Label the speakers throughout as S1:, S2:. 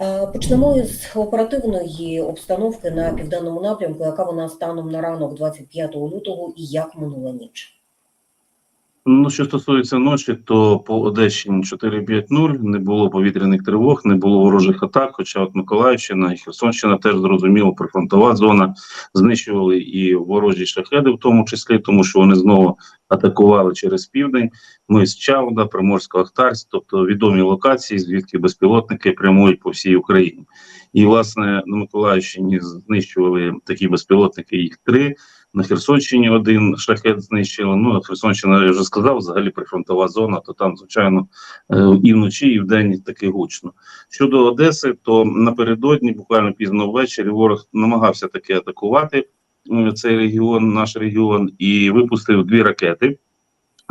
S1: Е, Почнемо із оперативної обстановки на південному напрямку, яка вона станом на ранок 25 лютого і як минула ніч.
S2: Ну, що стосується ночі, то по Одещині 4-5-0, не було повітряних тривог, не було ворожих атак. Хоча от Миколаївщина і Херсонщина теж зрозуміло, прифронтова зона знищували і ворожі шахеди, в тому числі, тому що вони знову атакували через південь. Ми з Чауда, Приморсько-Ахтарськ, тобто відомі локації, звідки безпілотники прямують по всій Україні. І власне на Миколаївщині знищували такі безпілотники. Їх три. На Херсонщині один шахет знищили. Ну, Херсонщина, я вже сказав, взагалі прифронтова зона, то там, звичайно, е, і вночі, і вдень таки гучно. Щодо Одеси, то напередодні, буквально пізно ввечері, ворог намагався таки атакувати е, цей регіон, наш регіон, і випустив дві ракети.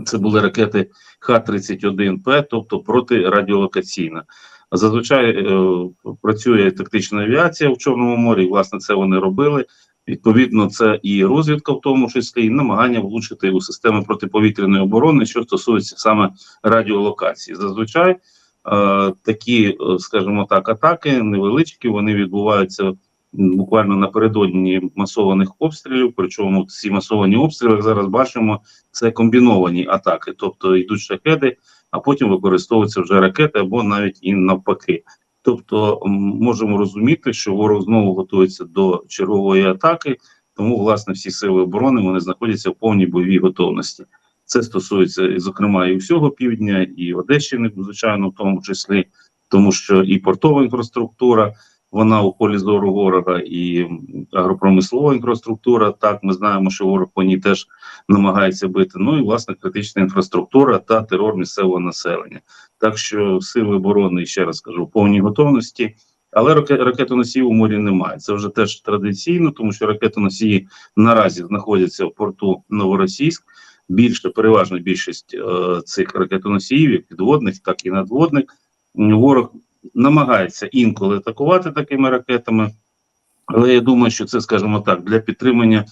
S2: Це були ракети Х-31П, тобто протирадіолокаційна. Зазвичай е, працює тактична авіація в Чорному морі, і, власне, це вони робили. Відповідно, це і розвідка, в тому числі, і намагання влучити у системи протиповітряної оборони, що стосується саме радіолокації. Зазвичай е, такі, е, скажімо так, атаки невеличкі, вони відбуваються буквально напередодні масованих обстрілів. Причому ці масовані обстріли, зараз бачимо, це комбіновані атаки, тобто йдуть шахеди, а потім використовуються вже ракети або навіть і навпаки. Тобто можемо розуміти, що ворог знову готується до чергової атаки, тому власне всі сили оборони вони знаходяться в повній бойовій готовності. Це стосується, зокрема, і всього півдня, і Одещини, звичайно, в тому числі, тому що і портова інфраструктура, вона у полі зору ворога, і агропромислова інфраструктура. Так, ми знаємо, що ворог по ній теж намагається бити. Ну і власне критична інфраструктура та терор місцевого населення. Так що сили оборони, ще раз кажу, в повній готовності. Але раке- ракетоносіїв у морі немає. Це вже теж традиційно, тому що ракетоносії наразі знаходяться в порту Новоросійськ. Більше переважна більшість е, цих ракетоносіїв, як підводних, так і надводних. Ворог намагається інколи атакувати такими ракетами, але я думаю, що це, скажімо так, для підтримання е,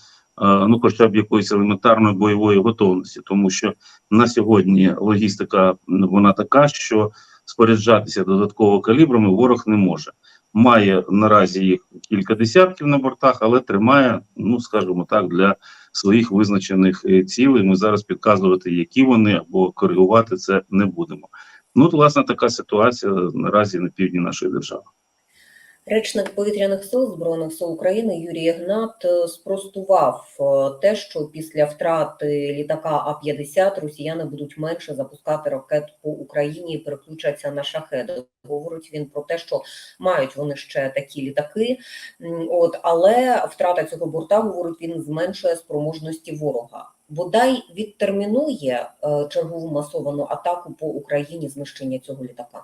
S2: ну, хоча б якоїсь елементарної бойової готовності, тому що на сьогодні логістика вона така, що споряджатися додатково калібрами ворог не може. Має наразі їх кілька десятків на бортах, але тримає, ну скажімо так, для своїх визначених е, цілей. Ми зараз підказувати, які вони або коригувати це не будемо. Ну, от, власне, така ситуація наразі на півдні нашої держави.
S1: Речник повітряних сил збройних сил України Юрій Ігнат е, спростував е, те, що після втрати літака А-50 росіяни будуть менше запускати ракет по Україні і переключаться на шахеди. Говорить він про те, що мають вони ще такі літаки. От але втрата цього борта, говорить він, зменшує спроможності ворога. Бодай відтермінує е, чергову масовану атаку по Україні знищення цього літака.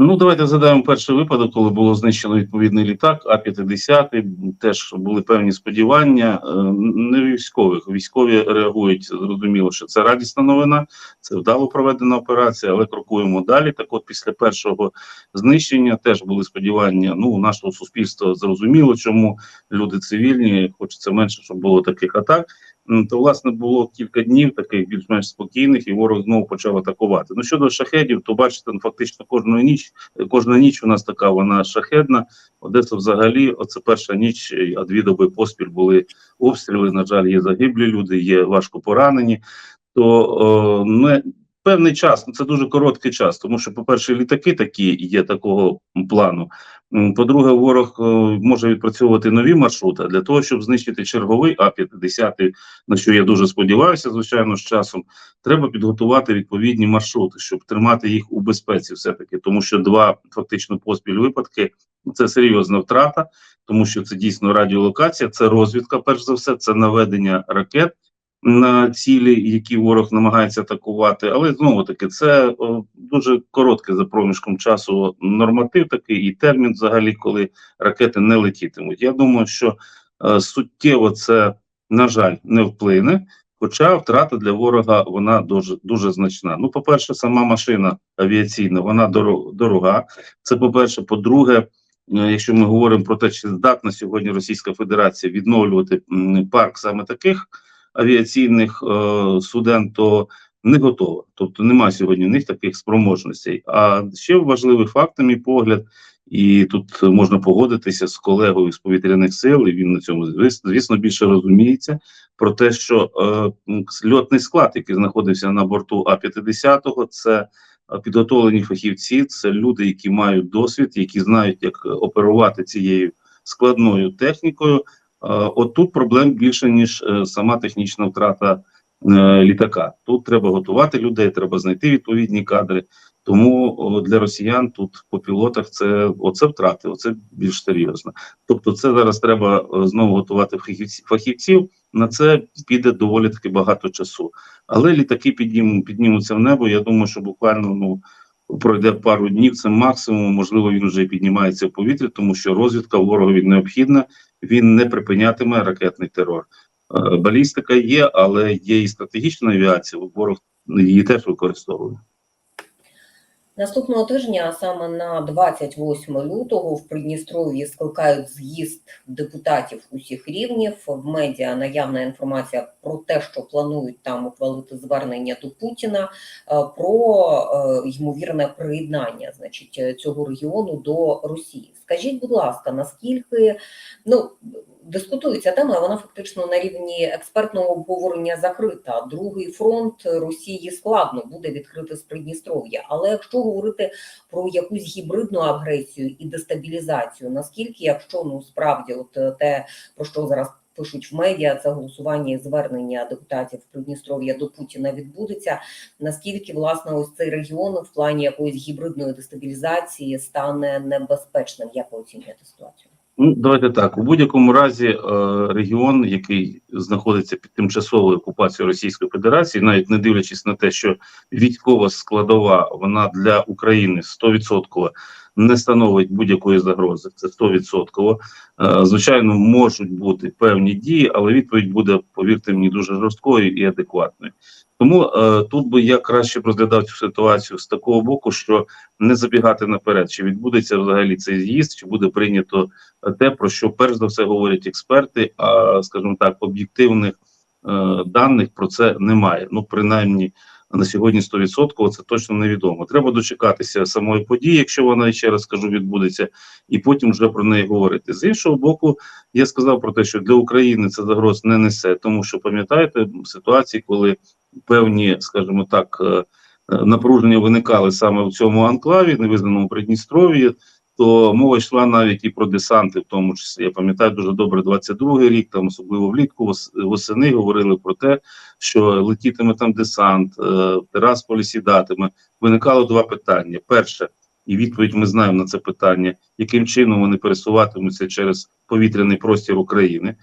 S2: Ну, давайте згадаємо перший випадок, коли було знищено відповідний літак А-50. Теж були певні сподівання, е, не військових. Військові реагують зрозуміло, що це радісна новина, це вдало проведена операція, але крокуємо далі. Так, от після першого знищення теж були сподівання. Ну, нашого суспільства зрозуміло, чому люди цивільні, хочеться менше, щоб було таких атак. М, То власне було кілька днів таких більш-менш спокійних, і ворог знову почав атакувати. Ну щодо шахедів, то бачите, ну, фактично кожну ніч, кожна ніч у нас така вона шахедна. Одеса взагалі, оце перша ніч, е, а дві доби поспіль були обстріли. На жаль, є загиблі люди, є важко поранені. То не певний час, ну це дуже короткий час, тому що, по-перше, літаки такі є такого плану. По-друге, ворог е, може відпрацьовувати нові маршрути для того, щоб знищити черговий А-50, на що я дуже сподіваюся, звичайно, з часом. Треба підготувати відповідні маршрути, щоб тримати їх у безпеці, все таки, тому що два фактично поспіль випадки це серйозна втрата, тому що це дійсно радіолокація, це розвідка, перш за все, це наведення ракет на цілі, які ворог намагається атакувати. Але знову таки, це о, дуже коротке за проміжком часу норматив такий і термін, взагалі, коли ракети не летітимуть. Я думаю, що е, суттєво це, на жаль, не вплине. Хоча втрата для ворога вона дуже дуже значна. Ну, по-перше, сама машина авіаційна, вона доро- дорога. Це по-перше, по-друге, е, якщо ми говоримо про те, чи здатна сьогодні Російська Федерація відновлювати парк саме таких авіаційних е, суден, то не готова. Тобто немає сьогодні в них таких спроможностей. А ще важливий факт, на мій погляд, і тут можна погодитися з колегою з повітряних сил, і він на цьому звіс- звісно більше розуміється про те, що е, льотний склад, який знаходився на борту А-50, це е, підготовлені фахівці, це люди, які мають досвід, які знають, як оперувати цією складною технікою. Е, От тут проблем більше ніж е, сама технічна втрата е, літака. Тут треба готувати людей, треба знайти відповідні кадри. Тому для росіян тут по пілотах це оце втрати, оце більш серйозно. Тобто, це зараз треба знову готувати фахівців. На це піде доволі таки багато часу. Але літаки підніму, піднімуться в небо. Я думаю, що буквально ну пройде пару днів. Це максимум. Можливо, він вже піднімається в повітря, тому що розвідка ворогові необхідна. Він не припинятиме ракетний терор. Е, Балістика є, але є і стратегічна авіація. Ворог її теж використовує.
S1: Наступного тижня, саме на 28 лютого, в Придністров'ї скликають з'їзд депутатів усіх рівнів. В медіа наявна інформація про те, що планують там ухвалити звернення до Путіна е, про е, ймовірне приєднання, значить, цього регіону до Росії. Скажіть, будь ласка, наскільки ну дискутується тема, вона фактично на рівні експертного обговорення закрита. Другий фронт Росії складно буде відкрити з Придністров'я. Але якщо говорити про якусь гібридну агресію і дестабілізацію, наскільки, якщо ну справді, от е, те про що зараз пишуть в медіа, це голосування і звернення депутатів Придністров'я до Путіна відбудеться. Наскільки власне ось цей регіон в плані якоїсь гібридної дестабілізації стане небезпечним? Як ви оцінюєте ситуацію?
S2: Ну, давайте так. У будь-якому разі е, регіон, який знаходиться під тимчасовою окупацією Російської Федерації, навіть не дивлячись на те, що військова складова вона для України 100% не становить будь-якої загрози. Це 100%. Е, звичайно, можуть бути певні дії, але відповідь буде, повірте мені, дуже жорсткою і адекватною. Тому е, тут би я краще розглядав цю ситуацію з такого боку, що не забігати наперед, чи відбудеться взагалі цей з'їзд, чи буде прийнято те, про що перш за все говорять експерти, а скажімо так, об'єктивних е, даних про це немає. Ну, принаймні на сьогодні 100% це точно невідомо. Треба дочекатися самої події, якщо вона ще раз скажу, відбудеться, і потім вже про неї говорити. З іншого боку, я сказав про те, що для України це загроз не несе, тому що пам'ятаєте ситуації, коли певні, скажімо так, е, е, напруження виникали саме в цьому анклаві, невизнаному Придністров'ї, то мова йшла навіть і про десанти, в тому числі. Я пам'ятаю дуже добре 22-й рік, там особливо влітку вос- восени говорили про те, що летітиме там десант, е, в Терасполі сідатиме. Виникало два питання: перше, і відповідь ми знаємо на це питання, яким чином вони пересуватимуться через повітряний простір України.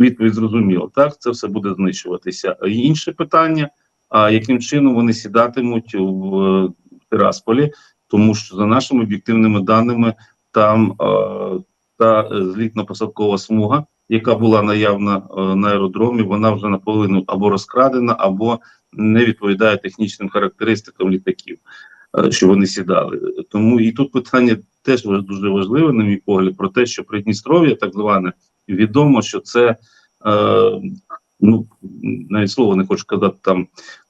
S2: Відповідь зрозуміло, так це все буде знищуватися. Інше питання: а яким чином вони сідатимуть в е, Тирасполі? Тому що за нашими об'єктивними даними, там е, та злітно-посадкова смуга, яка була наявна е, на аеродромі, вона вже наполовину або розкрадена, або не відповідає технічним характеристикам літаків, е, що вони сідали. Тому і тут питання теж дуже важливе, на мій погляд, про те, що Придністров'я, так зване, відомо, що це е, ну навіть слово не хочу казати там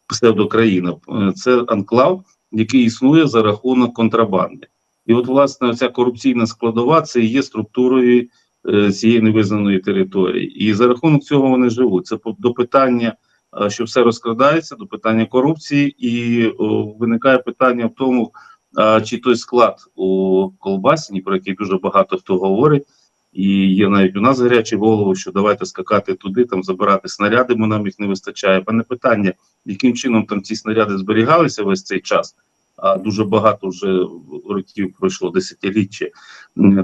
S2: псевдокраїна, е, це анклав який існує за рахунок контрабанди. І от, власне, ця корупційна складова це є структурою е, цієї невизнаної території. І за рахунок цього вони живуть. Це до питання, е, що все розкрадається, до питання корупції, і о, виникає питання в тому, а, чи той склад у Колбасіні, про який дуже багато хто говорить, і є навіть у нас гарячі голови, що давайте скакати туди, там забирати снаряди, бо нам їх не вистачає. Пане питання, яким чином там ці снаряди зберігалися весь цей час? А дуже багато вже років пройшло десятиліття.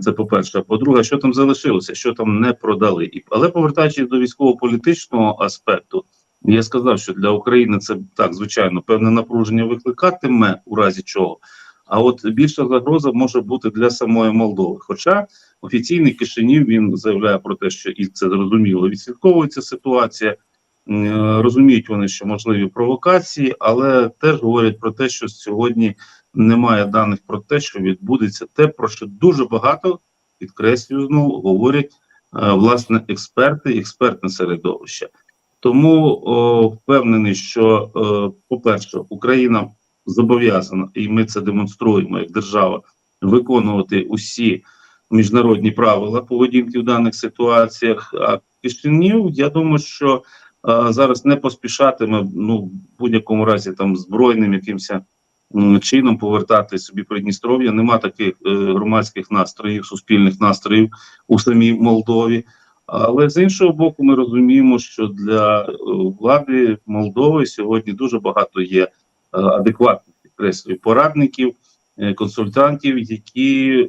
S2: Це по-перше. А по-друге, що там залишилося, що там не продали. І але повертаючись до військово-політичного аспекту, я сказав, що для України це так звичайно певне напруження викликатиме у разі чого. А от більша загроза може бути для самої Молдови. Хоча офіційний Кишинів він заявляє про те, що і це зрозуміло відслідковується ситуація. Е, Розуміють вони, що можливі провокації, але теж говорять про те, що сьогодні немає даних про те, що відбудеться те, про що дуже багато підкреслюю знову говорять е, власне експерти, експертне середовище. Тому о, впевнений, що, е, по-перше, Україна зобов'язана, і ми це демонструємо як держава, виконувати усі міжнародні правила поведінки в даних ситуаціях. А Кишинів, я думаю, що зараз не поспішатиме ну в будь-якому разі там збройним якимось чином повертати собі Придністров'я. Нема таких е, громадських настроїв, суспільних настроїв у самій Молдові. Але з іншого боку, ми розуміємо, що для е, влади Молдови сьогодні дуже багато є е, адекватних підкреслюю порадників, консультантів, які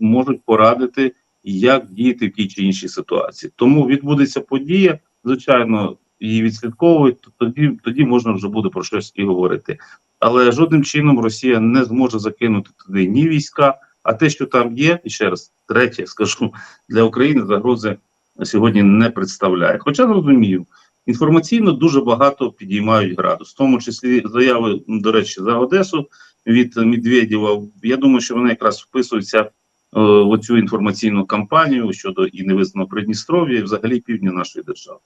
S2: можуть порадити, як діяти в тій чи іншій ситуації. Тому відбудеться подія, звичайно, її відслідковують. то Тоді тоді можна вже буде про щось і говорити. Але жодним чином Росія не зможе закинути туди ні війська, а те, що там є, і ще раз третє скажу для України загрози сьогодні не представляє. Хоча розумію, інформаційно дуже багато підіймають градус, в тому числі заяви, до речі, за Одесу від Медведєва. Я думаю, що вони якраз вписуються е, в цю інформаційну кампанію щодо і невизнаного Придністров'я, і взагалі півдня нашої держави.